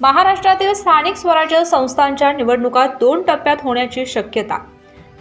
महाराष्ट्रातील स्थानिक स्वराज्य संस्थांच्या निवडणुका दोन टप्प्यात होण्याची शक्यता.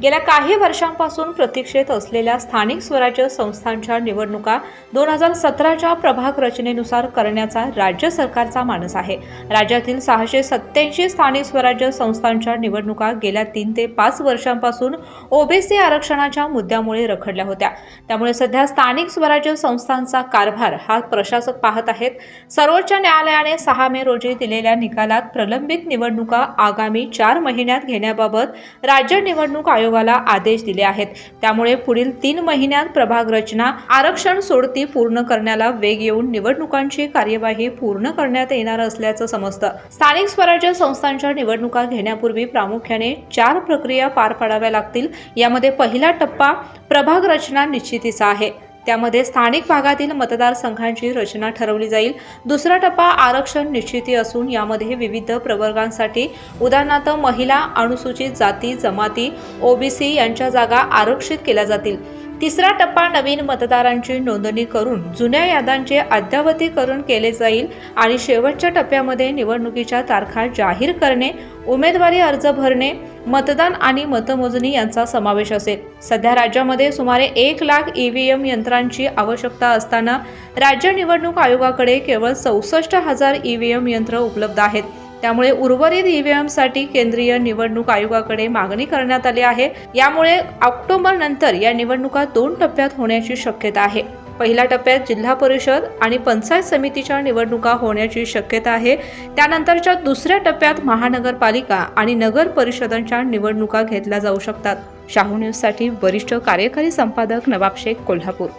गेल्या काही वर्षांपासून प्रतीक्षेत असलेल्या स्थानिक स्वराज्य संस्थांच्या निवडणुका दोन हजार सतराच्या प्रभाग रचनेनुसार करण्याचा राज्य सरकारचा मानस आहे. राज्यातील सहाशे सत्याऐंशी स्थानिक स्वराज्य संस्थांच्या निवडणुका गेल्या तीन ते पाच वर्षांपासून ओबीसी आरक्षणाच्या मुद्द्यामुळे रखडल्या होत्या. त्यामुळे सध्या स्थानिक स्वराज्य संस्थांचा कारभार हा प्रशासक पाहत आहेत. सर्वोच्च न्यायालयाने सहा मे रोजी दिलेल्या निकालात प्रलंबित निवडणुका आगामी चार महिन्यात घेण्याबाबत राज्य निवडणूक आयोग आयोगाला आदेश दिले आहेत. त्यामुळे पुढील तीन महिन्यात प्रभाग रचना आरक्षण सोडती पूर्ण करण्याला वेग येऊन निवडणुकांची कार्यवाही पूर्ण करण्यात येणार असल्याचं समजतं. स्थानिक स्वराज्य संस्थांच्या निवडणुका घेण्यापूर्वी प्रामुख्याने चार प्रक्रिया पार पाडाव्या लागतील. यामध्ये पहिला टप्पा प्रभाग रचना निश्चितीचा आहे. त्यामध्ये स्थानिक भागातील मतदारसंघांची रचना ठरवली जाईल. दुसरा टप्पा आरक्षण निश्चिती असून यामध्ये विविध प्रवर्गांसाठी उदाहरणार्थ महिला अनुसूचित जाती जमाती ओबीसी यांच्या जागा आरक्षित केल्या जातील. तिसरा टप्पा नवीन मतदारांची नोंदणी करून जुन्या याद्यांचे अद्यावतीकरण केले जाईल आणि शेवटच्या टप्प्यामध्ये निवडणुकीच्या तारखा जाहीर करणे उमेदवारी अर्ज भरणे मतदान आणि मतमोजणी यांचा समावेश असेल. सध्या राज्यामध्ये सुमारे एक लाख ईव्हीएम यंत्रांची आवश्यकता असताना राज्य निवडणूक आयोगाकडे केवळ चौसष्ट हजार ईव्हीएम यंत्र उपलब्ध आहेत. त्यामुळे उर्वरित ईव्हीएमसाठी केंद्रीय निवडणूक आयोगाकडे मागणी करण्यात आली आहे. यामुळे ऑक्टोबर नंतर या निवडणुका दोन टप्प्यात होण्याची शक्यता आहे. पहिल्या टप्प्यात जिल्हा परिषद आणि पंचायत समितीच्या निवडणुका होण्याची शक्यता आहे. त्यानंतरच्या दुसऱ्या टप्प्यात महानगरपालिका आणि नगर परिषदांच्या निवडणुका घेतल्या जाऊ शकतात. शाहू न्यूजसाठी वरिष्ठ कार्यकारी संपादक नवाब शेख कोल्हापूर.